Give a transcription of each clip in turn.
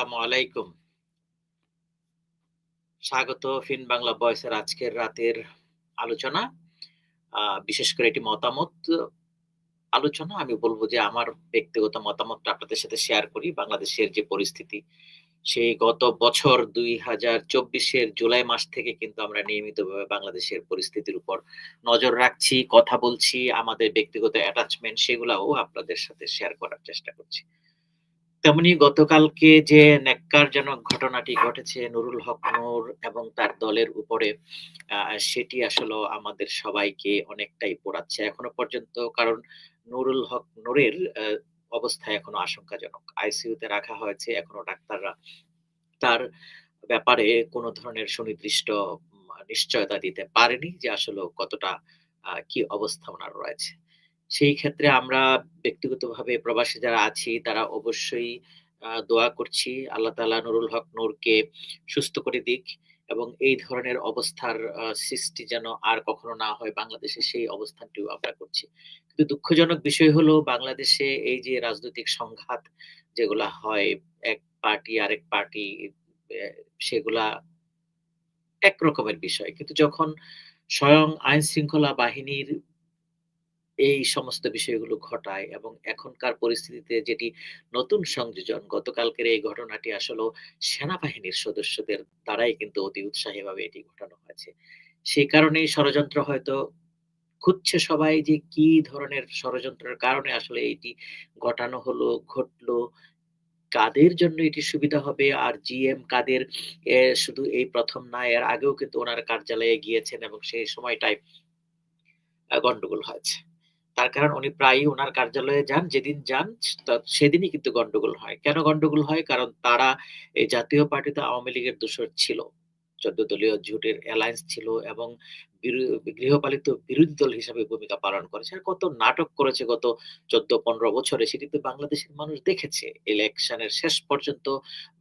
আসসালামু আলাইকুম। স্বাগত ফিন বাংলা ভয়েসের আজকের রাতের আলোচনা। বিশেষ করে এটি মতামত আলোচনা। আমি বলব যে আমার ব্যক্তিগত মতামতটা আপনাদের সাথে শেয়ার করি। বাংলাদেশের যে পরিস্থিতি, সেই গত বছর দুই হাজার চব্বিশের জুলাই মাস থেকে কিন্তু আমরা নিয়মিতভাবে বাংলাদেশের পরিস্থিতির উপর নজর রাখছি, কথা বলছি। আমাদের ব্যক্তিগত অ্যাটাচমেন্ট সেগুলাও আপনাদের সাথে শেয়ার করার চেষ্টা করছি। তেমনি গতকালকে যে ন্যাক্কারজনক ঘটনাটি ঘটেছে, নুরুল হক নূর এবং তার দলের উপরে সেটি আসলে আমাদের সবাইকে অনেকটাই পোড়াচ্ছে এখনও পর্যন্ত। কারণ নুরুল হক নূরের অবস্থা এখনও আশঙ্কাজনক। আইসিইউতে রাখা হয়েছে। এখনও ডাক্তাররা তার ব্যাপারে কোনো ধরনের সুনির্দিষ্ট নিশ্চয়তা দিতে পারেনি যে আসলেও কতটা কি অবস্থা উনার রয়েছে। সেই ক্ষেত্রে আমরা ব্যক্তিগতভাবে প্রবাসী যারা আছি তারা অবশ্যই দোয়া করছি আল্লাহ তাআলা নুরুল হক নূরকে সুস্থ করে দিক এবং এই ধরনের অবস্থার সৃষ্টি যেন আর কখনো না হয় বাংলাদেশে সেই অবস্থানটিও আমরা করছি। কিন্তু দুঃখজনক বিষয় হলো বাংলাদেশে এই যে রাজনৈতিক সংঘাত যেগুলা হয়, এক পার্টি আরেক পার্টি সেগুলা এক রকমের বিষয়। কিন্তু যখন স্বয়ং আইন শৃঙ্খলা বাহিনীর এই সমস্ত বিষয়গুলো ঘটায় এবং এখনকার পরিস্থিতিতে যেটি নতুন সংযোজন গতকালকের এই ঘটনাটি আসলেও সেনাবাহিনীর সদস্যদের দ্বারাই কিন্তু অতি উৎসাহীভাবে এটি ঘটানো হয়েছে। সেই কারণেই ষড়যন্ত্র হয়তো খুঁজছে সবাই যে কি ধরনের ষড়যন্ত্রের কারণে আসলে এটি ঘটানো হলো, ঘটলো, কাদের জন্য এটি সুবিধা হবে আর জিএম কাদের এ শুধু এই প্রথম না এর আগেও কিন্তু ওনার কার্যালয়ে গিয়েছেন এবং সেই সময়টায় আ গন্ডগোল হয়েছে। তার কারণ উনি প্রায়ই ওনার কার্যালয়ে যান। যেদিন যান সেদিনই কিন্তু গন্ডগোল হয়। কেন গন্ডগোল হয়? কারণ তারা এই জাতীয় পার্টিতে আওয়ামী লীগের দোষর ছিল। ১৪ দলীয় জোটের অ্যালায়েন্স ছিল এবং গৃহপালিত বিরোধী দল হিসাবে ভূমিকা পালন করেছে। আর কত নাটক করেছে গত ১৪-১৫ বছরে সেটি তো বাংলাদেশের মানুষ দেখেছে। ইলেকশনের শেষ পর্যন্ত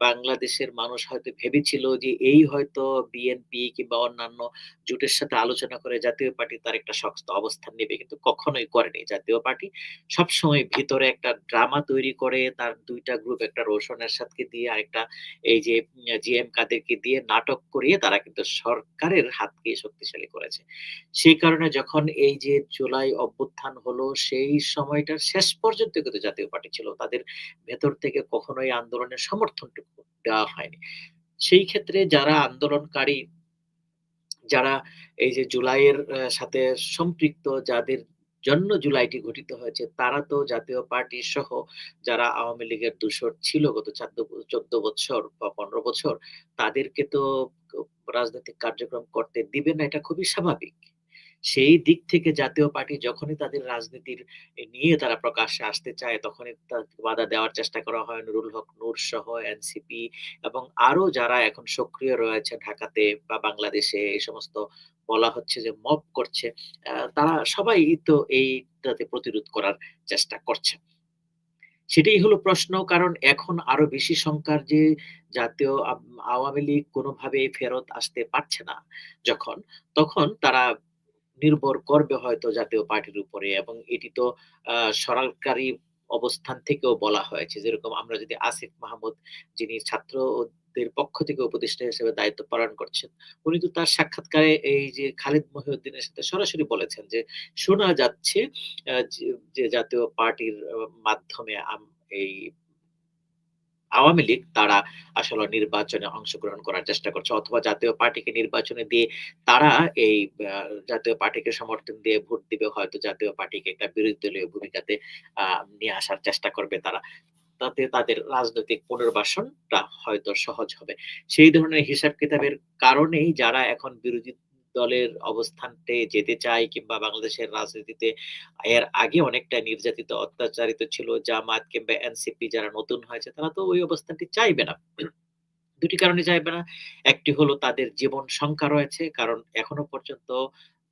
বাংলাদেশের মানুষ হয়তো ভেবেছিল যে এই হয়তো বিএনপি কিংবা অন্যান্য জোটের সাথে আলোচনা করে জাতীয় পার্টি তার একটা শক্ত অবস্থান নেবে। কিন্তু কখনোই করেনি। জাতীয় পার্টি সবসময় ভিতরে একটা ড্রামা তৈরি করে, তার দুইটা গ্রুপ একটা রোশন এরশাদকে দিয়ে, আরেকটা এই যে উম জিএম কাদেরকে দিয়ে নাটক করিয়ে তারা কিন্তু সরকারের হাতকে শক্তিশালী করেছে। সেই কারণে যখন এই যে জুলাই অভ্যুত্থান হলো, সেই সময়টার শেষ পর্যন্ত কিন্তু জাতীয় পার্টি ছিল। তাদের ভেতর থেকে কখনোই আন্দোলনের সমর্থনটুকু দেওয়া হয়নি। সেই ক্ষেত্রে যারা আন্দোলনকারী, যারা এই যে জুলাইয়ের সাথে সম্পৃক্ত, যাদের জন্য জুলাইটি গঠিত হয়েছে তারা তো জাতীয় পার্টি সহ যারা আওয়ামী লীগের দূষর ছিল গত চোদ্দ বছর বা ১৫ বছর, তাদেরকে তো রাজনৈতিক কার্যক্রম করতে দিবে না, এটা খুবই স্বাভাবিক। সেই দিক থেকে জাতীয় পার্টি যখনই তাদের রাজনীতির নিয়ে তারা প্রকাশ্যে আসতে চায় তখনই বাধা দেওয়ার চেষ্টা করা হয় নুরুল হক নূর সহ এনসিপি এবং আরও যারা এখন সক্রিয় রয়েছে ঢাকাতে বা বাংলাদেশে এই সমস্ত বলা হচ্ছে যে মব করছে। তারা সবাই তো এইটাতে প্রতিরোধ করার চেষ্টা করছে। সেটাই হলো প্রশ্ন কারণ এখন আরও বেশি সংখ্যার যে জাতীয় আওয়ামী লীগ কোনভাবেই ফেরত আসতে পারছে না যখন, তখন তারা নির্ভর করবে হয়তো জাতীয় পার্টির উপরে এবং এটি তো সরকারি অবস্থান থেকেও বলা হয়েছে। যেরকম আমরা যদি আসিফ মাহমুদ যিনি ছাত্রদের পক্ষ থেকে উপদেষ্টা হিসেবে দায়িত্ব পালন করছেন। উনি তো তার সাক্ষাৎকারে এই যে খালিদ মহিউদ্দিনের সাথে সরাসরি বলেছেন যে, শোনা যাচ্ছে যে জাতীয় পার্টির মাধ্যমে এই আওয়ামী লীগ তারা আসলে নির্বাচনে অংশগ্রহণ করার চেষ্টা করছে, অথবা জাতীয় পার্টিকে নির্বাচনে দিয়ে তারা এই জাতীয় পার্টিকে সমর্থন দিয়ে ভোট দিবে, হয়তো জাতীয় পার্টিকে একটা বিরোধী দলীয় ভূমিকাতে নিয়ে আসার চেষ্টা করবে তারা। তাতে তাদের রাজনৈতিক পুনর্বাসনটা হয়তো সহজ হবে। সেই ধরনের হিসাব কিতাবের কারণেই যারা এখন বিরোধী দলের অবস্থানতে যেতে চায় কিংবা বাংলাদেশের রাজনীতিতে এর আগে অনেকটা নির্যাতিত, অত্যাচারিত ছিল, জামাত কিংবা এনসিপি যারা নতুন হয়েছে, তারা তো ওই অবস্থানটি চাইবে না। দুটি কারণে চাইবে না। একটি হলো তাদের জীবন সংখ্যা রয়েছে। কারণ এখনও পর্যন্ত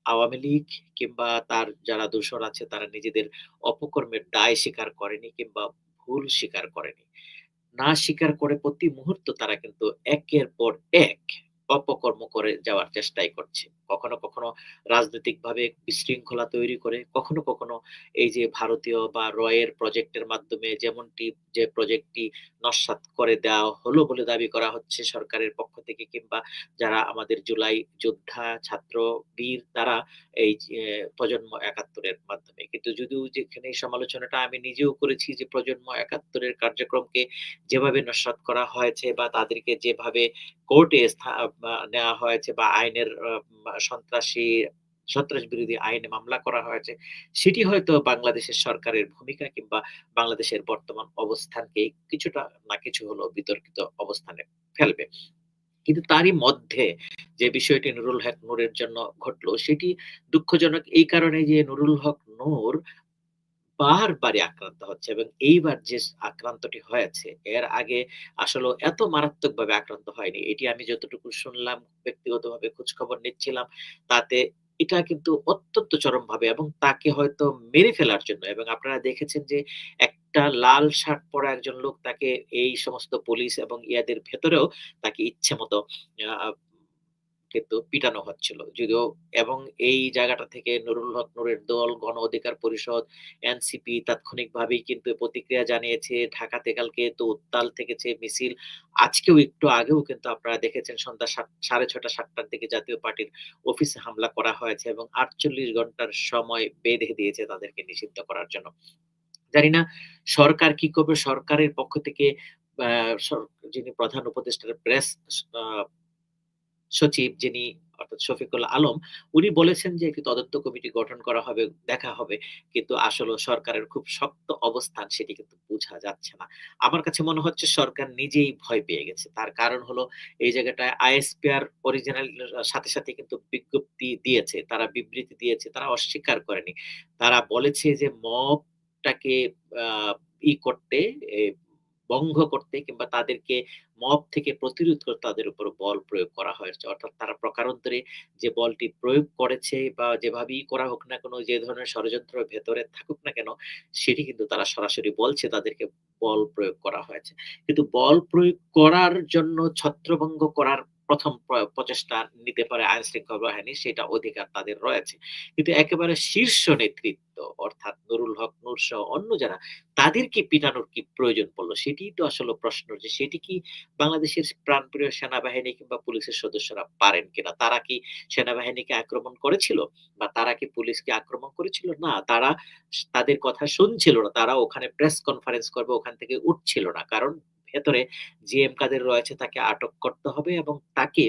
আওয়ামী লীগ কিংবা তার যারা দূষণ আছে, তারা নিজেদের অপকর্মের দায় স্বীকার করেনি কিংবা ভুল স্বীকার করেনি। না স্বীকার করে প্রতি মুহূর্ত তারা কিন্তু একের পর এক অপকর্ম করে যাওয়ার চেষ্টাই করছে। কখনো, কখনো রাজনৈতিকভাবে বিশৃঙ্খলা তৈরি করে, কখনো, কখনো এই যে ভারতীয় বা রয়ের প্রজেক্টের মাধ্যমে যেমনটি যে প্রজেক্টটি নস্যাৎ করে দেওয়া হলো বলে দাবি করা হচ্ছে সরকারের পক্ষ থেকে কিংবা যারা আমাদের জুলাই যোদ্ধা, ছাত্র, বীর তারা এই প্রজন্ম একাত্তরের মাধ্যমে। কিন্তু যদিও যেখানে সমালোচনাটা আমি নিজেও করেছি যে প্রজন্ম একাত্তরের কার্যক্রমকে যেভাবে নস্যাৎ করা হয়েছে বা তাদেরকে যেভাবে কোর্টে নেওয়া হয়েছে বা আইনের সন্ত্রাসী সন্ত্রাস বিরোধী আইনে মামলা করা হয়েছে, সেটি হয়তো বাংলাদেশের সরকারের ভূমিকা কিংবা বাংলাদেশের বর্তমান অবস্থানকে কিছুটা না কিছু হলো বিতর্কিত অবস্থানে ফেলবে। কিন্তু তারই মধ্যে যে বিষয়টি নুরুল হক নূরের জন্য ঘটলো সেটি দুঃখজনক এই কারণে যে নুরুল হক নূর বারবারই আক্রান্ত হচ্ছে এবং এইবার যে আক্রান্তটি হয়েছে, এর আগে আসলেও এত মারাত্মকভাবে আক্রান্ত হয়নি। এটি আমি যতটুকু শুনলাম, ব্যক্তিগতভাবে খোঁজখবর নিচ্ছিলাম, তাতে এটা কিন্তু অত্যন্ত চরমভাবে এবং তাকে হয়তো মেরে ফেলার জন্য এবং আপনারা দেখেছেন যে একটা লাল শার্ট পরা একজন লোক তাকে এই সমস্ত পুলিশ এবং ইয়াদের ভেতরেও তাকে ইচ্ছেমতো আ কিন্তু পিটানো হচ্ছিল। যদিও এবং এই জায়গাটা থেকে নুরুল হক নূরের দল, গণ অধিকার পরিষদ, এনসিপি তাৎক্ষণিকভাবেই কিন্তু প্রতিক্রিয়া জানিয়েছে। ঢাকাতে কালকে তো উত্তাল থেকেছে মিছিল। আজকেও একটু আগেও কিন্তু আপনারা দেখেছেন সন্ধ্যা সাত ৬:৩০ ৭টার দিকে জাতীয় পার্টির অফিসে হামলা করা হয়েছে এবং ৪৮ ঘণ্টার সময় বেঁধে দিয়েছে তাদেরকে নিষিদ্ধ করার জন্য। জানি না সরকার কি করবে? সরকারের পক্ষ থেকে যিনি প্রধান উপদেষ্টার প্রেস সচিব যিনি অর্থাৎ শফিকুল আলম উনি বলেছেন যে একটি তদন্ত কমিটি গঠন করা হবে, দেখা হবে। কিন্তু আসলে সরকারের খুব শক্ত অবস্থান সেটি কিন্তু বোঝা যাচ্ছে না। আমার কাছে মনে হচ্ছে সরকার নিজেই ভয় পেয়ে গেছে। তার কারণ হলো এই জায়গাটায় আইএসপিআর অরিজিনাল সাথে, সাথে কিন্তু বিজ্ঞপ্তি দিয়েছে। তারা বিবৃতি দিয়েছে। তারা অস্বীকার করেনি। তারা বলেছে যে মবটাকে ই করতে বঙ্গ করতে কিংবা তাদেরকে মব থেকে প্রতিরোধ করতে তাদের উপর বল প্রয়োগ করা হয়েছে। অর্থাৎ তারা প্রকারান্তরে যে বলটি প্রয়োগ করেছে বা যেভাবেই করা হোক না কোনো যে ধরনের ষড়যন্ত্র ভেতরে থাকুক না কেন, সেটি কিন্তু তারা সরাসরি বলছে তাদেরকে বল প্রয়োগ করা হয়েছে। কিন্তু বল প্রয়োগ করার জন্য ছত্রভঙ্গ করার ১ম প প্রচেষ্টা নিতে পারে আইনশৃঙ্খলা বাহিনী সেটা অধিকার তাদের রয়েছে। কিন্তু একেবারে শীর্ষ নেতৃত্ব অর্থাৎ নুরুল হক নূর সহ অন্য যারা তাদেরকে পিটানোর কি প্রয়োজন পড়ল সেটিই তো আসলে প্রশ্ন যে সেটি কি বাংলাদেশের প্রাণপ্রিয় সেনাবাহিনী কিংবা পুলিশের সদস্যরা পারেন কিনা? তারা কি সেনাবাহিনীকে আক্রমণ করেছিল? বা তারা কি পুলিশকে আক্রমণ করেছিল? না, তারা তাদের কথা শুনছিল না। তারা ওখানে প্রেস কনফারেন্স করবে ওখান থেকে উঠছিল না। কারণ ভেতরে জিএম কাদের রয়েছে তাকে আটক করতে হবে এবং তাকে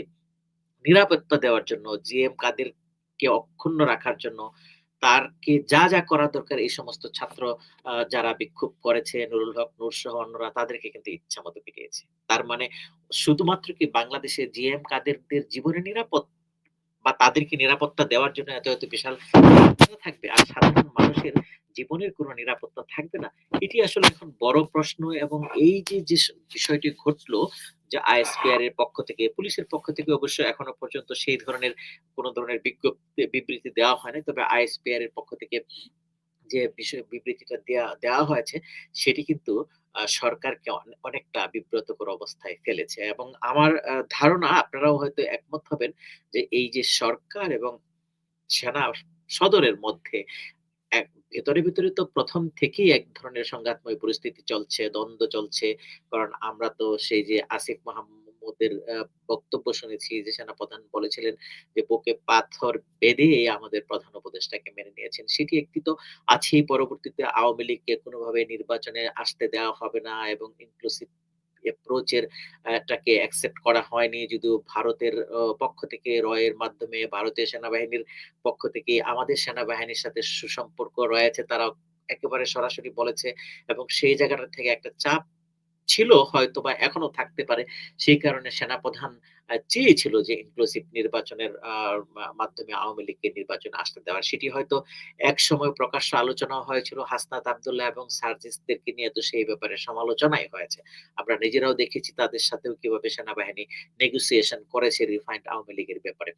নিরাপত্তা দেওয়ার জন্য জিএম কাদেরকে অক্ষুণ্ণ রাখার জন্য তারকে যা, যা করা দরকার এই সমস্ত ছাত্র যারা বিক্ষোভ করেছে নুরুল হক, নূর সহ অন্যরা তাদেরকে কিন্তু ইচ্ছা মতো পিটিয়েছে। তার মানে শুধুমাত্র কি বাংলাদেশে জিএম কাদেরদের জীবনে নিরাপদ? বা তাদেরকে নিরাপত্তা দেওয়ার জন্য এত, এত বিশাল থাকবে আর সাধারণ মানুষের জীবনের কোনো নিরাপত্তা থাকবে না। এটি আসলে এখন বড় প্রশ্ন এবং এই যে, যে বিষয়টি ঘটলো যে আইএসপিআর এর পক্ষ থেকে, পুলিশের পক্ষ থেকে অবশ্য এখনও পর্যন্ত সেই ধরনের কোন ধরনের বিজ্ঞপ্তি বিবৃতি দেওয়া হয়নি। তবে আইএসপিআর এর পক্ষ থেকে যে বিষয় বিবৃতিটা দেয়া দেওয়া হয়েছে সেটি কিন্তু সরকারকে অনেকটা বিব্রতকর অবস্থায় ফেলেছে এবং আমার ধারণা আপনারাও হয়তো একমত হবেন যে এই যে সরকার এবং সেনা সদরের মধ্যে এক ভেতরে, ভেতরে তো প্রথম থেকেই এক ধরনের সংঘাতময় পরিস্থিতি চলছে, দ্বন্দ্ব চলছে। কারণ আমরা তো সেই যে আসিফ মাহমুদের বক্তব্য শুনেছি যে সেনাপ্রধান বলেছিলেন যে বুকে পাথর বেঁধে আমাদের প্রধান উপদেষ্টাকে মেনে নিয়েছেন। সেটি একটি তো আছেই, পরবর্তীতে আওয়ামী লীগকে কোনোভাবে নির্বাচনে আসতে দেওয়া হবে না এবং ইনক্লুসিভ অ্যাপ্রোচ এর, আ, টাকে অ্যাকসেপ্ট করা হয়নি। যদিও ভারতের পক্ষ থেকে র এর মাধ্যমে ভারতীয় সেনাবাহিনীর পক্ষ থেকে আমাদের সেনাবাহিনীর সাথে সুসম্পর্ক রয়েছে। তারা একেবারে সরাসরি বলেছে এবং সেই জায়গাটা থেকে একটা চাপ ছিল হয়তোবা এখনও থাকতে পারে। সেই কারণে সেনাপ্রধান চেয়েছিল যে ইনক্লুসিভ নির্বাচনের মাধ্যমে আওয়ামী লীগকে নির্বাচনে আসতে দেওয়া। সেটি হয়তো এক সময় প্রকাশ্য আলোচনা হয়েছিল হাসনাত আবদুল্লাহ এবং সার্জিসদেরকে নিয়ে, তো সেই ব্যাপারে সমালোচনাই হয়েছে। আমরা নিজেরাও দেখেছি তাদের সাথেও কীভাবে সেনাবাহিনী নেগোসিয়েশন করেছে রিফাইন্ড আওয়ামী লীগের ব্যাপারে।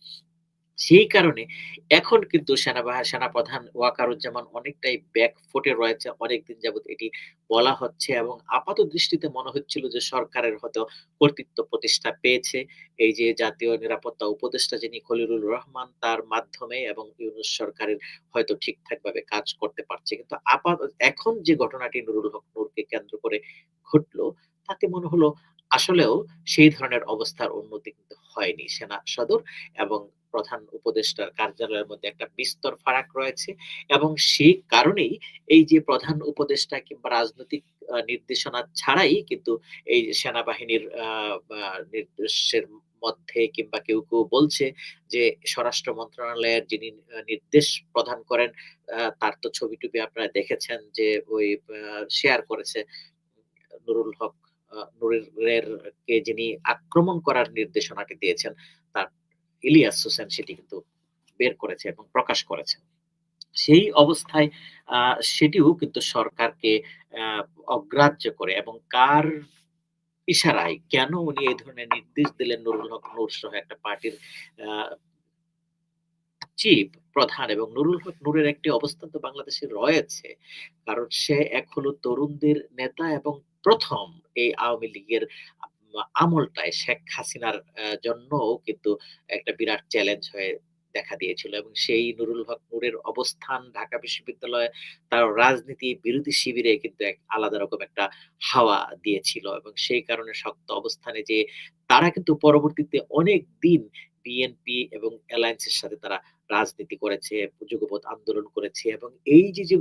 সেই কারণে এখন কিন্তু সেনাবাহ সেনাপ্রধান ওয়াকারুজ্জামান অনেকটাই ব্যাক ফুটে রয়েছে। অনেকদিন যাবৎ এটি বলা হচ্ছে এবং আপাত দৃষ্টিতে মনে হচ্ছিল যে সরকারের হয়তো কর্তৃত্ব প্রতিষ্ঠা পেয়েছে। এই যে জাতীয় নিরাপত্তা উপদেষ্টা যিনি খলিলুর রহমান তার মাধ্যমে এবং ইউনূস সরকারের হয়তো ঠিকঠাকভাবে কাজ করতে পারছে। কিন্তু আপাত এখন যে ঘটনাটি নুরুল হক নূরকে কেন্দ্র করে ঘটলো, তাতে মনে হলো আসলেও সেই ধরনের অবস্থার উন্নতি কিন্তু হয়নি। সেনা সদর এবং প্রধান উপদেষ্টার কার্যালয়ের মধ্যে একটা বিস্তর ফারাক রয়েছে এবং সেই কারণেই এই যে প্রধান উপদেষ্টা কিংবা রাজনৈতিক নির্দেশনা ছাড়াই কিন্তু এই সেনাবাহিনীর নির্দেশের মধ্যে কিংবা কেউ, কেউ বলছে যে স্বরাষ্ট্র মন্ত্রণালয়ের যিনি নির্দেশ প্রদান করেন তার তো ছবি-টবি আপনারা দেখেছেন যে ওই শেয়ার করেছে নুরুল হক আ নুরের কে যিনি আক্রমণ করার নির্দেশনাটি দিয়েছেন, তার ইলিয়াস হোসেন সেটি কিন্তু বের করেছে এবং প্রকাশ করেছে। সেই অবস্থায় সেটিও কিন্তু সরকারকে অগ্রাহ্য করে এবং কার ইশারায় কেন উনি এই ধরনের নির্দেশ দিলেন নুরুল হক নূর সহ একটা পার্টির চিফ, প্রধান এবং নুরুল হক নূরের একটি অবস্থান তো বাংলাদেশে রয়েছে। কারণ সে হলো তরুণদের নেতা এবং ১ম এই আওয়ামী লীগের আমলটায় শেখ হাসিনার আ জন্যও কিন্তু একটা বিরাট চ্যালেঞ্জ হয়ে দেখা দিয়েছিল এবং সেই নুরুল হক নূরের অবস্থান ঢাকা বিশ্ববিদ্যালয়ে তার রাজনীতি বিরোধী শিবিরে কিন্তু এক আলাদা রকম একটা হাওয়া দিয়েছিল এবং সেই কারণে শক্ত অবস্থানে যে তারা কিন্তু পরবর্তীতে অনেক দিন বিএনপি এবং অ্যালায়েন্স এর সাথে তারা রাজনীতি করেছে, যুগপৎ আন্দোলন করেছে এবং এই যে, যে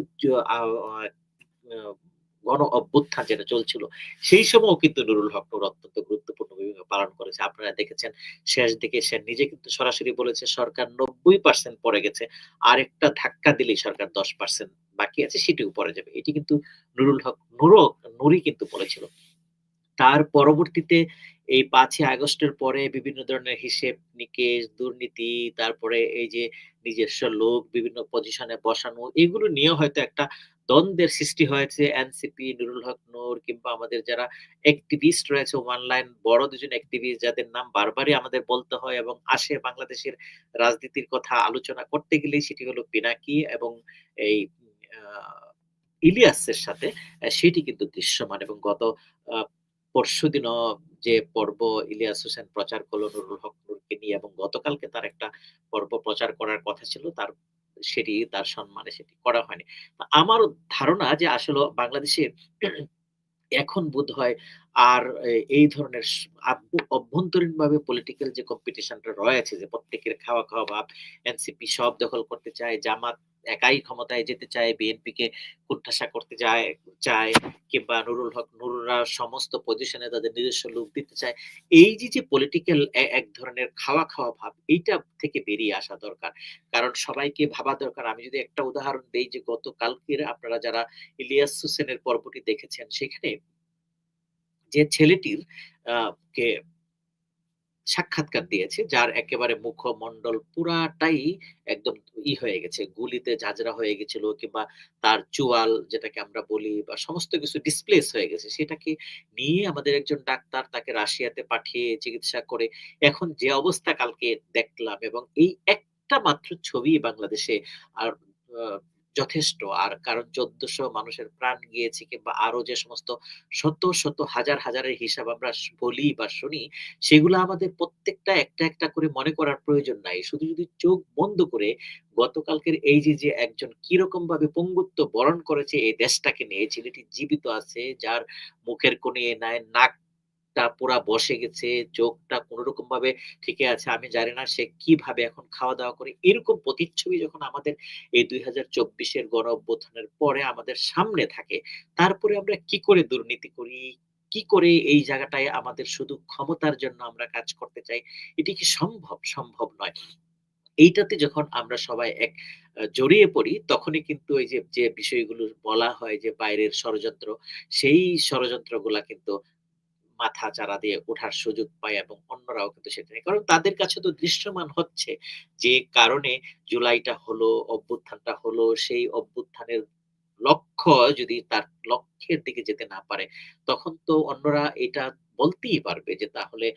গণ অভ্যুত্থান যেটা চলছিল, সেই সময়ও কিন্তু নুরুল হক নূর অত্যন্ত গুরুত্বপূর্ণ ভূমিকা পালন করেছে। আপনারা দেখেছেন শেষ দিকে সে নিজে কিন্তু সরাসরি বলেছে সরকার ৯০% পড়ে গেছে। আরেকটা ধাক্কা দিলেই সরকার ১০% বাকি আছে সেটিও পড়ে যাবে। এটি কিন্তু নুরুল হক নূরও নূরই কিন্তু বলেছিল। তার পরবর্তীতে এই ৫ই আগস্টের পরে বিভিন্ন ধরনের হিসেব-নিকেশ, দুর্নীতি, তারপরে এই যে নিজস্ব লোক বিভিন্ন পজিশনে বসানো, এগুলো নিয়ে হয়তো একটা দ্বন্দ্বের সৃষ্টি হয়েছে। এনসিপি, নুরুল হক নূর কিংবা আমাদের যারা অ্যাক্টিভিস্ট রয়েছে ওয়ান লাইন বড় দুজন অ্যাক্টিভিস্ট যাদের নাম বারবারই আমাদের বলতে হয় এবং আসে বাংলাদেশের রাজনীতির কথা আলোচনা করতে গেলেই সেটি হলো পিনাকি এবং এই ইলিয়াসের সাথে সেটি কিন্তু দৃশ্যমান এবং গত পরশুদিনও যে পর্ব ইলিয়াস হোসেন প্রচার করল নুরুল হক নূরকে নিয়ে এবং গতকালকে তার একটা পর্ব প্রচার করার কথা ছিল। তার সেটি তার সম্মানে সেটি করা হয়নি। আমার ধারণা যে আসলে বাংলাদেশে এখন বোধ হয় আর এই ধরনের অভ্যন্তরীণ ভাবে অভ্যন্তরীণভাবে পলিটিক্যাল যে কম্পিটিশনটা রয়েছে যে প্রত্যেকের খাওয়া, খাওয়া ভাব। এনসিপি সব দখল করতে চায়, জামাত একাই ক্ষমতায় যেতে চায়, বিএনপিকে কোণঠাসা করতে যায় চায় কিংবা নুরুল হক নুররা সমস্ত পজিশনে তাদের নিজস্ব লোক দিতে চায়। এই যে, যে পলিটিক্যাল এক ধরনের খাওয়া, খাওয়া ভাব এইটা থেকে বেরিয়ে আসা দরকার। কারণ সবাইকে ভাবা দরকার। আমি যদি একটা উদাহরণ দেই যে গতকালকের আপনারা যারা ইলিয়াস হোসেনের পর্বটি দেখেছেন সেখানে যে ছেলেটির কে সাক্ষাৎকার দিয়েছে, যার একেবারে মুখমন্ডল পুরাটাই একদম ই হয়ে গেছে, গুলিতে ঝাঁঝরা হয়ে গেছিল কিংবা তার চোয়াল যেটাকে আমরা বলি বা সমস্ত কিছু ডিসপ্লেস হয়ে গেছে। সেটাকে নিয়ে আমাদের একজন ডাক্তার তাকে রাশিয়াতে পাঠিয়ে চিকিৎসা করে এখন যে অবস্থা কালকে দেখলাম এবং এই একটা মাত্র ছবি বাংলাদেশে আর যথেষ্ট। আর কারণ ১৪০০ মানুষের প্রাণ গিয়েছে কিংবা আরও যে সমস্ত শত, শত হাজার, হাজারের হিসাব আমরা বলি বা শুনি, সেগুলা আমাদের প্রত্যেকটা একটা, একটা করে মনে করার প্রয়োজন নাই। শুধু যদি চোখ বন্ধ করে গতকালকের এই যে, যে একজন কীরকম ভাবে পঙ্গুত্ব বরণ করেছে এই দেশটাকে নিয়ে, ছেলেটি জীবিত আছে, যার মুখের কোণে নাই নাকটা পুরা বসে গেছে, চোখটা কোনরকমভাবে ঠিকই আছে। আমি জানি না সে কীভাবে এখন খাওয়া-দাওয়া করে। এরকম প্রতিচ্ছবি যখন আমাদের এই ২০২৪ এর গণ অভ্যুত্থানের পরে আমাদের সামনে থাকে, তারপরে আমরা কি করে দুর্নীতি করি? কি করে এই জায়গাটায় আমাদের শুধু ক্ষমতার জন্য আমরা কাজ করতে চাই? এটি কি সম্ভব? সম্ভব নয়। এইটাতে যখন আমরা সবাই এক জড়িয়ে পড়ি তখনই কিন্তু এই যে, যে বিষয়গুলো বলা হয় যে বাইরের ষড়যন্ত্র, সেই ষড়যন্ত্রগুলা কিন্তু মাথা চাড়া দিয়ে ওঠার সুযোগ পায় এবং অন্যরাও কিন্তু সেটা নিয়ে কারণ তাদের কাছে তো দৃশ্যমান হচ্ছে যে কারণে জুলাইটা হলো, অভ্যুত্থানটা হলো, সেই অভ্যুত্থানের লক্ষ্য যদি তার লক্ষ্যের দিকে যেতে না পারে, তখন তো অন্যরা এটা বলতেই পারবে যে তাহলে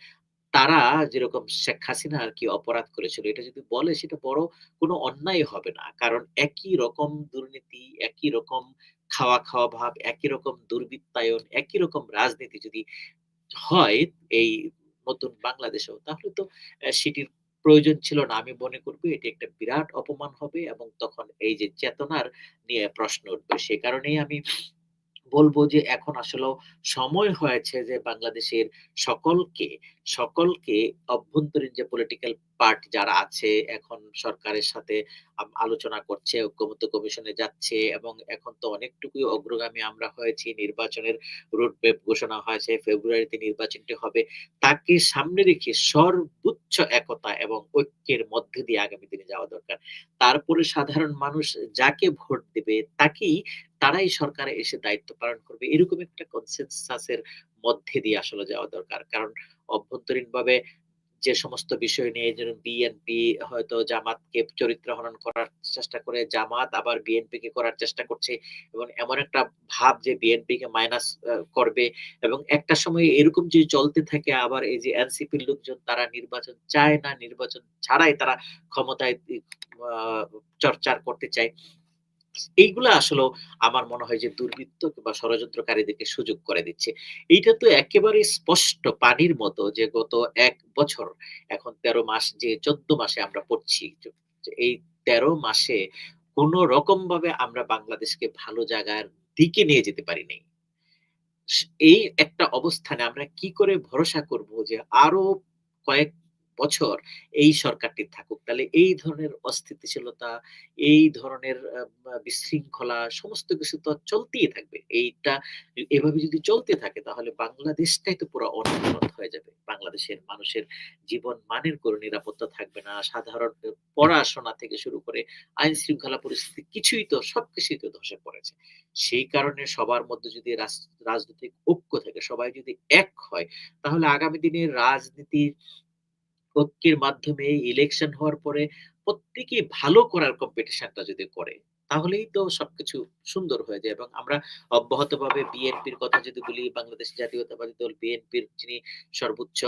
তারা যেরকম শেখ হাসিনা আর কি অপরাধ করেছিল এটা যদি বলে সেটা বড় কোনো অন্যায় হবে না। কারণ একই রকম দুর্নীতি, একই রকম খাওয়া, খাওয়া ভাব, একই রকম দুর্বৃত্তায়ন, একই রকম রাজনীতি যদি হয় এই নতুন বাংলাদেশেও, তাহলে তো সেটির প্রয়োজন ছিল না। আমি মনে করব এটি একটা বিরাট অপমান হবে এবং তখন এই যে চেতনার নিয়ে প্রশ্ন উঠবে। সে কারণেই আমি বলব যে এখন আসলেও সময় হয়েছে যে বাংলাদেশের সকলকে, সকলকে অভ্যন্তরীণ যে পলিটিক্যাল পার্টি যারা আছে এখন সরকারের সাথে আলোচনা করছে, ঐক্যমত্য কমিশনে যাচ্ছে এবং এখন তো অনেকটুকুই অগ্রগামী আমরা হয়েছি। নির্বাচনের রোড ম্যাপ ঘোষণা হয়েছে। ফেব্রুয়ারিতে নির্বাচনটি হবে। তাকে সামনে রেখে সর্বোচ্চ একতা এবং ঐক্যের মধ্যে দিয়ে আগামী দিনে যাওয়া দরকার। তারপরে সাধারণ মানুষ যাকে ভোট দেবে তাকেই তারাই সরকারে এসে দায়িত্ব পালন করবে। এরকম একটা কনসেনসাস এর মধ্যে দিয়ে আসলে যাওয়া দরকার। কারণ অভ্যন্তরীণভাবে যে সমস্ত বিষয় নিয়ে যেমন বিএনপি হয়তো জামাতকে চরিত্র হনন করার চেষ্টা করে, জামাত আবার বিএনপিকে করার চেষ্টা করছে এবং এমন একটা ভাব যে বিএনপিকে মাইনাস আ করবে এবং একটা সময় এরকম যদি চলতে থাকে আবার এই যে এনসিপির লোকজন তারা নির্বাচন চায় না, নির্বাচন ছাড়াই তারা ক্ষমতায় চর্চার করতে চায়। এইগুলা আসলেও আমার মনে হয় যে দুর্বৃত্ত কিংবা ষড়যন্ত্রকারীদেরকে সুযোগ করে দিচ্ছে। এইটা তো একেবারেই স্পষ্ট পানির মতো যে গত ১ বছর, এখন ১৩ মাস যে ১৪ মাসে আমরা পড়ছি। এই ১৩ মাসে কোন রকমভাবে আমরা বাংলাদেশকে ভালো জায়গার দিকে নিয়ে যেতে পারি নাই। এই একটা অবস্থানে আমরা কি করে ভরসা করব যে আরও কয়েক বছর এই সরকারটি থাকুক। তাহলে এই ধরনের অস্থিতিশীলতা, এই ধরনের বিশৃঙ্খলা সমস্ত কিছু তো চলতেই থাকবে। এইটা এভাবে যদি চলতে থাকে তাহলে বাংলাদেশটাই তো পুরা অনুন্নত হয়ে যাবে। বাংলাদেশের মানুষের জীবন মানের কোনো নিরাপত্তা থাকবে না। সাধারণ পড়াশোনা থেকে শুরু করে আইন শৃঙ্খলা পরিস্থিতি কিছুই তো সবকিছুই তো ধসে পড়েছে। সেই কারণে সবার মধ্যে যদি রাজনৈতিক ঐক্য থাকে, সবাই যদি এক হয় তাহলে আগামী দিনে রাজনীতির ঐক্যের মাধ্যমে ইলেকশন হওয়ার পরে প্রত্যেকেই ভালো করার কম্পিটিশনটা যদি করে, তাহলেই তো সবকিছু সুন্দর হয়ে যায় এবং আমরা অব্যাহতভাবে বিএনপির কথা যদি বলি, বাংলাদেশ জাতীয়তাবাদী দল বিএনপির যিনি সর্বোচ্চ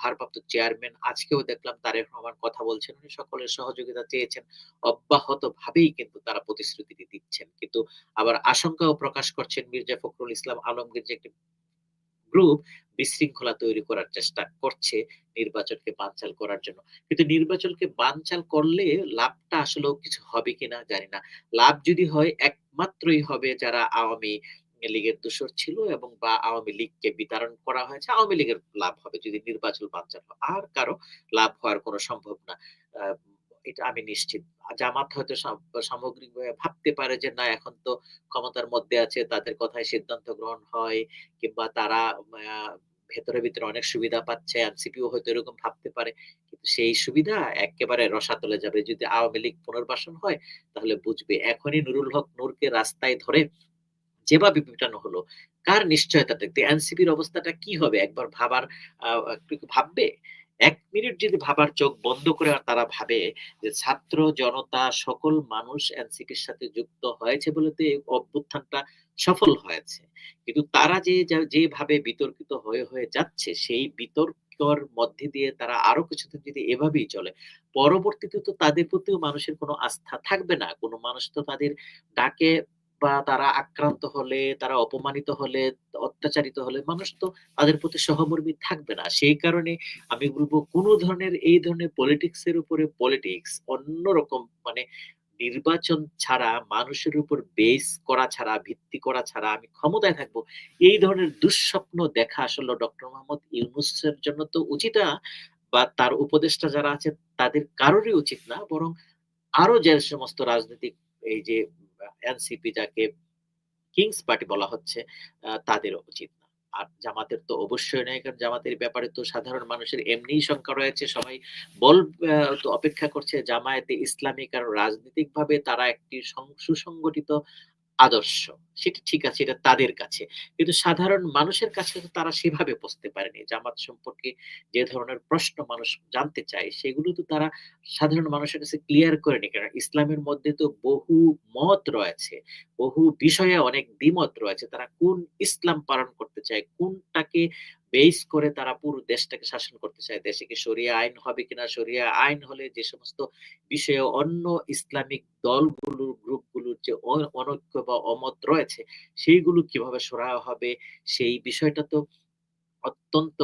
ভারপ্রাপ্ত চেয়ারম্যান আজকেও দেখলাম তারেক রহমান কথা বলছেন। উনি সকলের সহযোগিতা চেয়েছেন। অব্যাহতভাবেই কিন্তু তারা প্রতিশ্রুতিটি দিচ্ছেন। কিন্তু আবার আশঙ্কাও প্রকাশ করছেন মির্জা ফখরুল ইসলাম আলমগীর যে একটি গ্রুপ বিশৃঙ্খলা তৈরি করার চেষ্টা করছে নির্বাচনকে বানচাল করার জন্য। কিন্তু নির্বাচনকে বানচাল করলে লাভটা আসলেও কিছু হবে কিনা জানি না। লাভ যদি হয় একমাত্রই হবে যারা আওয়ামী লীগের দোসর ছিল এবং বা আওয়ামী লীগকে বিতরণ করা হয়েছে, আওয়ামী লীগের লাভ হবে যদি নির্বাচন বানচাল। আর কারও লাভ হওয়ার কোনো সম্ভব না। এটা আমি নিশ্চিত। জামাত হয়তো সাম সামগ্রিকভাবে ভাবতে পারে যে না এখন তো ক্ষমতার মধ্যে আছে, তাদের কথায় সিদ্ধান্ত গ্রহণ হয় কিংবা তারা ভেতরে, ভেতরে অনেক সুবিধা পাচ্ছে। এনসিপিও হয়তো এরকম ভাবতে পারে। কিন্তু সেই সুবিধা এক্কেবারে রসাতলে যাবে। যদি আওয়ামী লীগ পুনর্বাসন হয় তাহলে বুঝবে। এখনই নুরুল হক নূরকে রাস্তায় ধরে যেভাবে পিটানো হলো, কার নিশ্চয়তা থাকতে এনসিপির অবস্থাটা কি হবে? একবার ভাবার ভাববে? ১ মিনিট যদি ভাবার চোখ বন্ধ করে তারা ভাবে যে ছাত্র জনতা সকল মানুষ এনসিপির সাথে যুক্ত হয়েছে বলে তো এই অভ্যুত্থানটা সফল হয়েছে। কিন্তু তারা যে যেভাবে বিতর্কিত হয়ে, হয়ে যাচ্ছে সেই বিতর্কর মধ্যে দিয়ে তারা আরও কিছুদিন যদি এভাবেই চলে, পরবর্তীতে তো তাদের প্রতিও মানুষের কোনো আস্থা থাকবে না। কোনো মানুষ তো তাদের ডাকে বা তারা আক্রান্ত হলে, তারা অপমানিত হলে, অত্যাচারিত হলে মানুষ তো তাদের প্রতি সহমর্মী থাকবে না। সেই কারণে আমি বলব কোনো ধরনের এই ধরনের পলিটিক্স এর উপরে পলিটিক্স অন্যরকম মানে নির্বাচন ছাড়া মানুষের উপর বেস করা ছাড়া, ভিত্তি করা ছাড়া আমি ক্ষমতায় থাকব। এই ধরনের দুঃস্বপ্ন দেখা আসলে ডক্টর মোহাম্মদ ইউনুসের জন্য তো উচিত না বা তার উপদেষ্টা যারা আছে তাদের কারোরই উচিত না। বরং আরও যে সমস্ত রাজনৈতিক এই যে এনসিপি যাকে কিংস পার্টি বলা হচ্ছে তাদেরও উচিত না। আর জামাতের তো অবশ্যই নয়, কারণ জামাতের ব্যাপারে তো সাধারণ মানুষের এমনিই শঙ্কা রয়েছে। সবাই বল তো অপেক্ষা করছে জামায়াতে ইসলামী, কারণ রাজনৈতিকভাবে তারা একটি সুসংগঠিত আদর্শ। সেটা ঠিক আছে, এটা তাদের কাছে। কিন্তু সাধারণ মানুষের কাছে তো তারা সেভাবে বুঝতে পারেনি। জামাত সম্পর্কে যে ধরনের প্রশ্ন মানুষ জানতে চায় সেগুলো তো তারা সাধারণ মানুষের কাছে ক্লিয়ার করেনি। কারণ ইসলামের মধ্যে তো বহু মত রয়েছে। বহু বিষয়ে অনেক দ্বিমত রয়েছে। তারা কোন ইসলাম পালন করতে চায়, কোনটাকে বেস করে তারা পুরো দেশটাকে শাসন করতে চায়। দেশে কি শরিয়া আইন হবে কিনা? শরিয়া আইন হলে যে সমস্ত বিষয়ে অন্য ইসলামিক দলগুলোর গ্রুপগুলোর যে অনৈক্য বা অমত রয়েছে, সেইগুলো কীভাবে সরানো হবে? সেই বিষয়টা তো অত্যন্ত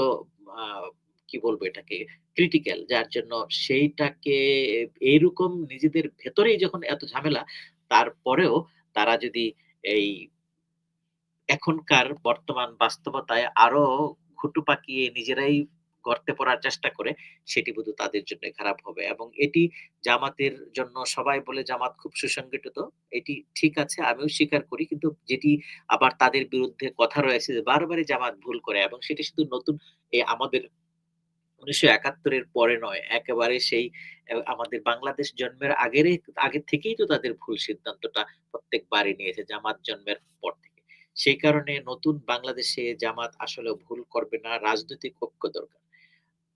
কি বলব এটাকে? ক্রিটিক্যাল যার জন্য সেইটাকে এইরকম নিজেদের ভেতরেই যখন এত ঝামেলা, তারপরেও তারা যদি এই এখনকার বর্তমান বাস্তবতায় আরও ঘুটু পাকিয়ে নিজেরাই গর্তে পড়ার চেষ্টা করে, সেটি বোধহয় তাদের জন্য খারাপ হবে এবং এটি জামাতের জন্য সবাই বলে জামাত খুব সুসংগঠিত। এটি ঠিক আছে, আমিও স্বীকার করি। কিন্তু যেটি আবার তাদের বিরুদ্ধে কথা রয়েছে যে বারবারই জামাত ভুল করে এবং সেটি শুধু নতুন আমাদের ১৯৭১ এর পরে নয়, একেবারে সেই আমাদের বাংলাদেশ জন্মের আগের আগে থেকেই তো তাদের ভুল সিদ্ধান্তটা প্রত্যেক প্রত্যেকবারই নিয়েছে জামাত জন্মের পর থেকে। সেই কারণে নতুন বাংলাদেশে জামাত আসলে ভুল করবে না, রাজনৈতিক ঐক্য দরকার।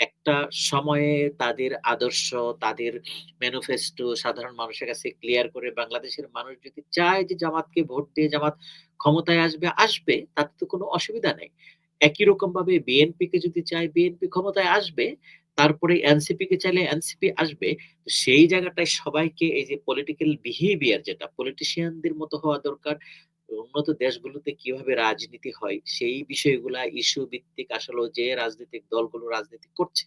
একটা সময়ে তাদের আদর্শ, তাদের ম্যানিফেস্টো সাধারণ মানুষের কাছে ক্লিয়ার করে বাংলাদেশের মানুষ যদি চায় যে জামাতকে ভোট দিয়ে জামাত ক্ষমতায় আসবে, আসবে। তাতে তো কোনো অসুবিধা নেই। একই রকম ভাবে বিএনপি কে যদি চায় বিএনপি ক্ষমতায় আসবে। তারপরে এনসিপি কে চাইলে এনসিপি আসবে। সেই জায়গাটায় সবাইকে এই যে পলিটিক্যাল বিহেভিয়ার যেটা পলিটিশিয়ানদের মতো হওয়া দরকার। উন্নত দেশগুলোতে কীভাবে রাজনীতি হয় সেই বিষয়গুলা ইস্যু ভিত্তিক আসলে যে রাজনৈতিক দলগুলো রাজনীতি করছে,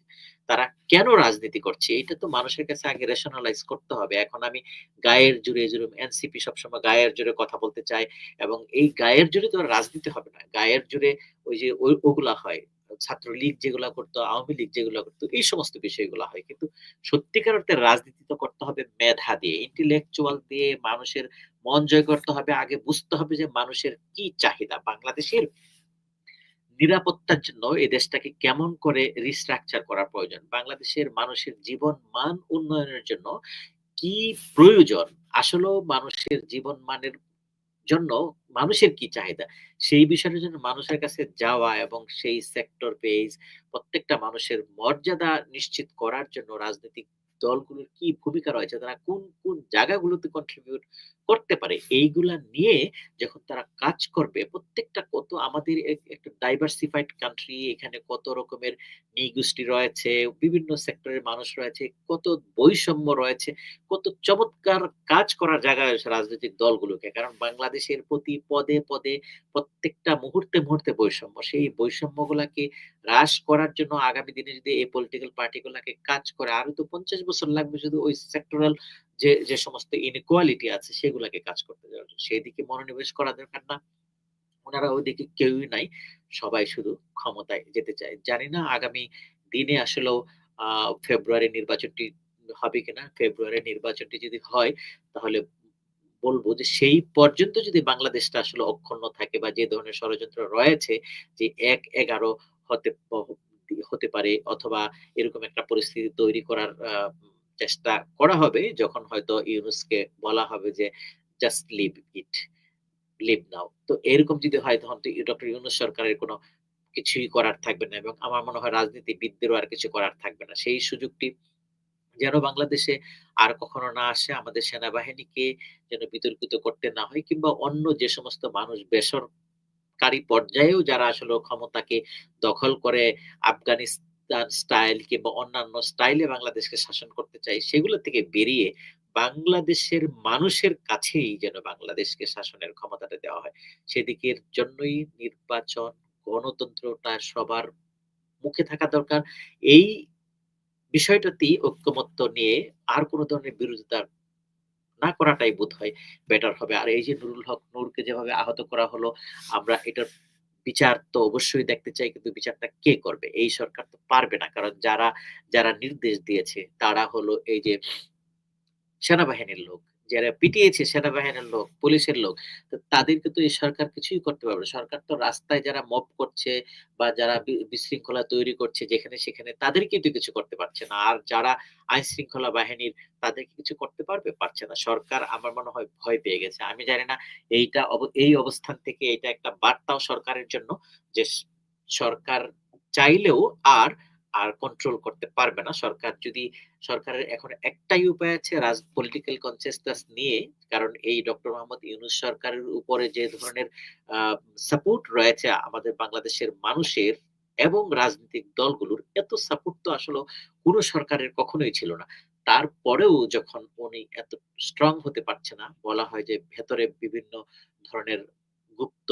তারা কেন রাজনীতি করছে? এটা তো মানুষের কাছে আগে রেশনালাইজ করতে হবে। এখন আমি গায়ের জুড়ে যেরকম এনসিপি সবসময় গায়ের জুড়ে কথা বলতে চায় এবং এই গায়ের জুড়ে তো রাজনীতি হবে না। গায়ের জুড়ে ওই যে ওগুলা হয়। ছাত্রলীগ যেগুলা করত, আওয়ামী লীগ যেগুলা করত, এই সমস্ত বিষয়গুলা হয়। কিন্তু সত্যিকার অর্থে রাজনীতি তো করতে হবে মেধা দিয়ে, ইন্টেলেকচুয়াল দিয়ে মানুষের মন জয় করতে হবে। আগে বুঝতে হবে যে মানুষের কি চাহিদা। বাংলাদেশের নিরাপত্তার জন্য এই দেশটাকে কেমন করে রিস্ট্রাকচার করা প্রয়োজন। বাংলাদেশের মানুষের জীবন মান উন্নয়নের জন্য কি প্রয়োজন? আসলেও মানুষের জীবন মানের জন্য মানুষের কি চাহিদা? সেই বিষয়টার জন্য মানুষের কাছে যাওয়া এবং সেই সেক্টর পেজ প্রত্যেকটা মানুষের মর্যাদা নিশ্চিত করার জন্য রাজনৈতিক দলগুলোর কি ভূমিকা রয়েছে? তারা কোন, কোন জায়গাগুলোতে কন্ট্রিবিউট করতে পারে? এইগুলা নিয়ে যখন তারা কাজ করবে প্রত্যেকটা কত আমাদের একটা ডাইভার্সিফাইড কান্ট্রি এখানে কত রকমের নৃগোষ্ঠী রয়েছে, বিভিন্ন সেক্টরের মানুষ রয়েছে, কত বৈষম্য রয়েছে, কত চমৎকার কাজ করার জায়গা রয়েছে রাজনৈতিক দলগুলোকে। কারণ বাংলাদেশের প্রতি পদে, পদে প্রত্যেকটা মুহূর্তে, মুহূর্তে বৈষম্য। সেই বৈষম্যগুলাকে হ্রাস করার জন্য আগামী দিনে যদি এই পলিটিক্যাল পার্টি গুলাকে কাজ করে আরও তো ৫০ বছর লাগবে শুধু ওই সেক্টরাল যে, যে সমস্ত ইনইকুয়ালিটি আছে সেগুলাকে কাজ করতে যাওয়ার জন্য। সেদিকে মনোনিবেশ করা দরকার না? উনারা ওইদিকে কেউই নাই। সবাই শুধু ক্ষমতায় যেতে চায়। জানি না আগামী দিনে আসলেও ফেব্রুয়ারি নির্বাচনটি হবে কিনা? ফেব্রুয়ারি নির্বাচনটি যদি হয় তাহলে বলব যে সেই পর্যন্ত যদি বাংলাদেশটা আসলে অক্ষুণ্ণ থাকে বা যে ধরনের ষড়যন্ত্র রয়েছে যে ১-১১ হতে হতে পারে অথবা এরকম একটা পরিস্থিতি তৈরি করার আ চেষ্টা করা হবে যখন হয়তো ইউনুসকে বলা হবে যে just leave it, leave now. তো এরকম যদি হয় তখন তো ডক্টর ইউনুস সরকারের কোন কিছুই করার থাকবে না এবং আমার মনে হয় রাজনীতিবিদদেরও আর কিছু করার থাকবে না। সেই সুযোগটি যেন বাংলাদেশে আর কখনো না আসে। আমাদের সেনাবাহিনীকে যেন বিতর্কিত করতে না হয় কিংবা অন্য যে সমস্ত মানুষ বেসরকারি পর্যায়েও যারা আসলে ক্ষমতাকে দখল করে আফগানিস্তান স্টাইল কিংবা অন্যান্য স্টাইলে বাংলাদেশকে শাসন করতে চাই সেগুলো থেকে বেরিয়ে বাংলাদেশের মানুষের কাছেই যেন বাংলাদেশকে শাসনের ক্ষমতাটা দেওয়া হয়। সেদিকের জন্যই নির্বাচন, গণতন্ত্রটা সবার মুখে থাকা দরকার। এই বিষয়টাতেই ঐক্যমত্য নিয়ে আর কোন ধরনের বিরোধিতা না করাটাই বোধ হয় বেটার হবে। আর এই যে নুরুল হক নূরকে যেভাবে আহত করা হলো, আমরা এটার বিচার তো অবশ্যই দেখতে চাই কিন্তু বিচারটা কে করবে? এই সরকার তো পারবে না। কারণ যারা, যারা নির্দেশ দিয়েছে তারা হলো এই যে সেনাবাহিনীর লোক। যারা পিটিয়েছে সেনাবাহিনীর লোক, পুলিশের লোক। তাদেরকে তো এই সরকার কিছুই করতে পারবে না। সরকার তো রাস্তায় যারা মব করছে বা যারা বিশৃঙ্খলা তৈরি করছে যেখানে সেখানে তাদেরকেই তো কিছু করতে পারছে না। আর যারা আইন শৃঙ্খলা বাহিনীর তাদেরকে কিছু করতে পারবে? পারছে না। সরকার আমার মনে হয় ভয় পেয়ে গেছে। আমি জানি না এইটা এই অবস্থান থেকে এটা একটা বার্তাও সরকারের জন্য যে সরকার চাইলেও আর, আর কন্ট্রোল করতে পারবে না। সরকার যদি সরকারের এখন একটাই উপায় আছে রাজ পলিটিক্যাল কনসেসনাস নিয়ে কারণ এই ডক্টর মোহাম্মদ ইউনুস সরকারের উপরে যে ধরনের সাপোর্ট রয়েছে আমাদের বাংলাদেশের মানুষের এবং রাজনৈতিক দলগুলোর এত সাপোর্ট তো আসলে কোন সরকারের কখনোই ছিল না। তারপরেও যখন উনি এত স্ট্রং হতে পারছে না, বলা হয় যে ভেতরে বিভিন্ন ধরনের গুপ্ত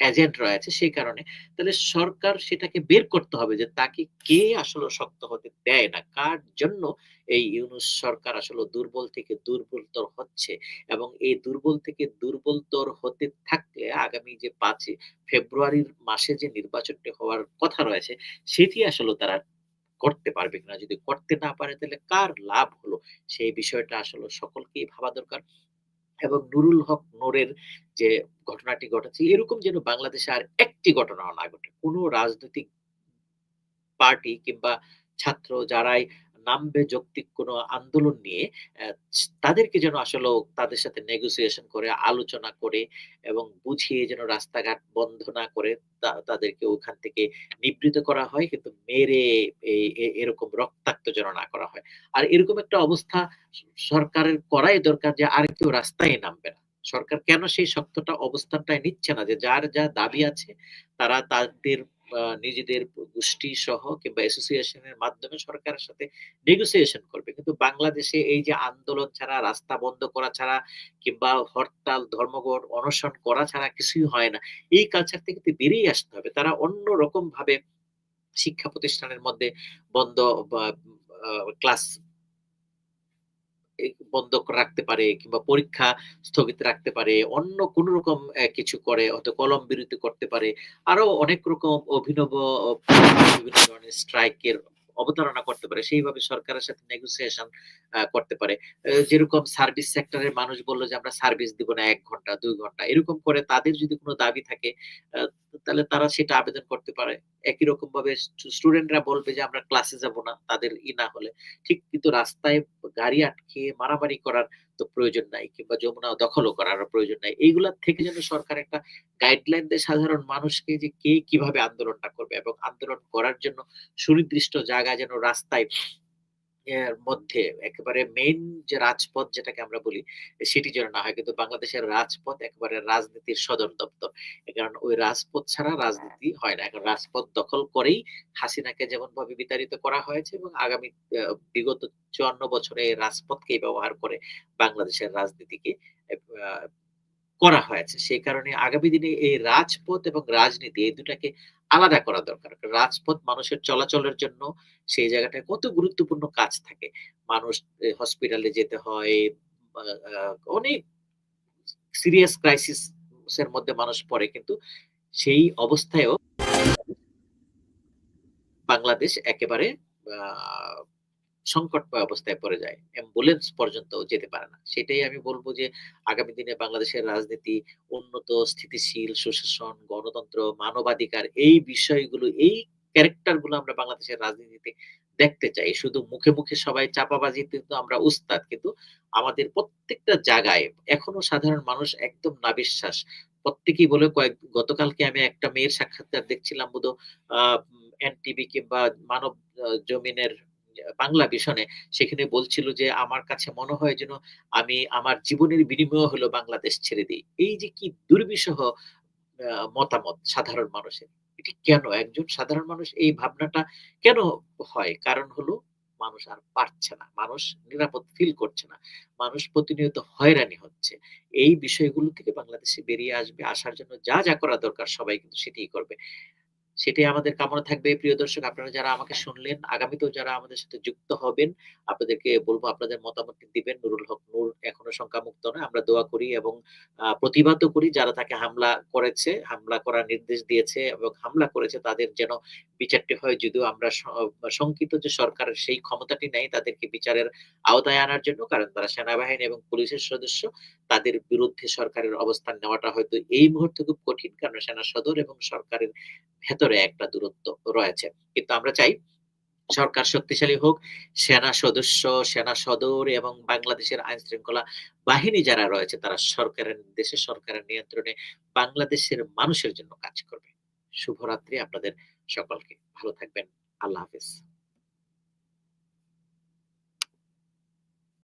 এজেন্ট রয়েছে সেই কারণে। তাহলে সরকার সেটাকে বের করতে হবে যে তাকে কে আসলে শক্ত হতে দেয় না। কার জন্য এই ইউনুস সরকার আসলে দুর্বল থেকে দুর্বলতর হচ্ছে এবং এই দুর্বল থেকে দুর্বলতর হতে থাকলে আগামী যে ৫ ই ফেব্রুয়ারির মাসে যে নির্বাচনটি হওয়ার কথা রয়েছে, সেটি আসলে তারা করতে পারবে কিনা। যদি করতে না পারে তাহলে কার লাভ হলো? সেই বিষয়টা আসলে সকলকেই ভাবা দরকার। এবং নুরুল হক নোরের যে ঘটনাটি ঘটেছে, এরকম যেন বাংলাদেশে আর একটি ঘটনাও না ঘটে। কোনো রাজনৈতিক পার্টি কিংবা ছাত্র যারাই নামবে যৌক্তিক কোনো আন্দোলন নিয়ে তাদেরকে যেন আসলে তাদের সাথে নেগোসিয়েশন করে, আলোচনা করে এবং বুঝিয়ে যেন রাস্তাঘাট বন্ধ না করে তাদেরকে ওখান থেকে নিবৃত করা হয়। কিন্তু মেরে এরকম রক্তাক্ত যেন না করা হয়। আর এরকম একটা অবস্থা সরকারের করাই দরকার যে আর কেউ রাস্তায় নামবে না। সরকার কেন সেই শক্তটা অবস্থানটায় নিচ্ছে না যে যার যা দাবি আছে তারা তাদের নিজেদের গোষ্ঠী সহ কিংবা অ্যাসোসিয়েশন এর মাধ্যমে সরকারের সাথে নেগোসিয়েশন করবে। কিন্তু বাংলাদেশে এই যে আন্দোলন ছাড়া, রাস্তা বন্ধ করা ছাড়া কিংবা হরতাল, ধর্মঘট, অনশন করা ছাড়া কিছুই হয় না। এই কালচার থেকে তো বেরিয়ে আসতে হবে। তারা অন্য রকম ভাবে শিক্ষা প্রতিষ্ঠানের মধ্যে বন্ধ ক্লাস বন্ধ রাখতে পারে কিংবা পরীক্ষা স্থগিত রাখতে পারে। অন্য কোন রকম কিছু করে হয়তো কলম বিরতি করতে পারে। আরও অনেক রকম অভিনব বিভিন্ন ধরনের স্ট্রাইক এর অবতারণা করতে পারে। সেইভাবে সরকারের সাথে নেগোসিয়েশন করতে পারে। যেরকম সার্ভিস সেক্টরের মানুষ বলল যে আমরা সার্ভিস দিব না এক ঘণ্টা, দুই ঘণ্টা। এরকম করে তাদের যদি কোনো দাবি থাকে তাহলে তারা সেটা আবেদন করতে পারে। একই রকমভাবে স্টু স্টুডেন্টরা বলবে যে আমরা ক্লাসে যাব না। তাদের ই না হলে। ঠিক কিন্তু রাস্তায় গাড়ি আটকে, মারামারি করার তো প্রয়োজন নাই কিংবা যমুনা দখলও করার প্রয়োজন নাই। এইগুলা থেকে যেন সরকার একটা গাইডলাইন দেয় সাধারণ মানুষকে যে কে কীভাবে আন্দোলনটা করবে এবং আন্দোলন করার জন্য সুনির্দিষ্ট জায়গা যেন রাস্তায় এর মধ্যে একেবারে মেইন যে রাজপথ যেটাকে আমরা বলি সেটি যেন না হয়। কিন্তু বাংলাদেশের রাজপথ একেবারে রাজনীতির সদর দপ্তর। কারণ ওই রাজপথ ছাড়া রাজনীতি হয় না। এখন রাজপথ দখল করেই হাসিনাকে যেমন ভাবে বিতাড়িত করা হয়েছে এবং আগামী বিগত ৫৪ বছরে এই রাজপথকেই ব্যবহার করে বাংলাদেশের রাজনীতিকে করা হয়েছে। সেই কারণে আগামী দিনে এই রাজপথ এবং রাজনীতি এই দুটাকে আলাদা করা দরকার। রাজপথ মানুষের চলাচলের জন্য সেই জায়গাটায় কত গুরুত্বপূর্ণ কাজ থাকে। মানুষ হসপিটালে যেতে হয়, অনেক সিরিয়াস ক্রাইসিস এর মধ্যে মানুষ পড়ে। কিন্তু সেই অবস্থায়ও বাংলাদেশ একেবারে সংকটময় অবস্থায় পড়ে যায়। অ্যাম্বুলেন্স পর্যন্ত যেতে পারে না। সেটাই আমি বলব যে আগামী দিনে বাংলাদেশের রাজনীতি উন্নত, স্থিতিশীল, সুশাসন, গণতন্ত্র, মানবাধিকার এই বিষয়গুলো এই ক্যারেক্টারগুলো আমরা বাংলাদেশের রাজনীতিতে দেখতে চাই। শুধু মুখে, মুখে সবাই চাপাবাজিতে তো আমরা উস্তাদ। কিন্তু আমাদের প্রত্যেকটা জায়গায় এখনও সাধারণ মানুষ একদম না বিশ্বাস প্রত্যেকেই বলে কয়েক গতকালকে আমি একটা মেয়ের সাক্ষাৎকার দেখছিলাম বোধ এনটিভি কিংবা মানব জমিনের বাংলা ভিশনে সেখানে বলছিল যে, "আমার কাছে মনে হয় যেন আমি আমার জীবনের বিনিময় হলো বাংলাদেশ ছেড়ে দিই এই যে কি দুর্বিষহ মতামত সাধারণ মানুষের। এটি কেন? একজন সাধারণ মানুষ এই ভাবনাটা কেন হয়? কারণ হলো মানুষ আর পারছে না। মানুষ নিরাপদ ফিল করছে না। মানুষ প্রতিনিয়ত হয়রানি হচ্ছে। এই বিষয়গুলো থেকে বাংলাদেশে বেরিয়ে আসবে। আসার জন্য যা, যা করা দরকার সবাই কিন্তু সেটিই করবে। সেটাই আমাদের কামনা থাকবে প্রিয় দর্শক আপনারা যারা আমাকে শুনলেন, আগামীতেও যারা আমাদের সাথে যুক্ত হবেন, আপনাদেরকে বলব আপনাদের মতামত দিবেন। নুরুল হক নূর এখনও সংখ্যামুক্ত নয়। আমরা দোয়া করি এবং প্রতিবাদও করি যারা তাকে হামলা করেছে, হামলা করার নির্দেশ দিয়েছে এবং হামলা করেছে তাদের যেন বিচারটি হয়। যদিও আমরা শঙ্কিত যে সরকারের সেই ক্ষমতাটি নেই তাদেরকে বিচারের আওতায় আনার জন্য। কারণ তারা সেনাবাহিনী এবং পুলিশের সদস্য। তাদের বিরুদ্ধে সরকারের অবস্থান নেওয়াটা হয়তো এই মুহূর্তে খুব কঠিন। কারণ সেনা সদর এবং সরকারের ভেতরে একটা দূরত্ব রয়েছে। কিন্তু আমরা চাই সরকার শক্তিশালী হোক, সেনা সদস্য, সেনা সদর এবং বাংলাদেশের আইন শৃঙ্খলা বাহিনী যারা রয়েছে তারা সরকারের নির্দেশে, সরকারের নিয়ন্ত্রণে বাংলাদেশের মানুষের জন্য কাজ করবে। শুভরাত্রি আপনাদের সকলকে। ভালো থাকবেন। আল্লাহ হাফেজ।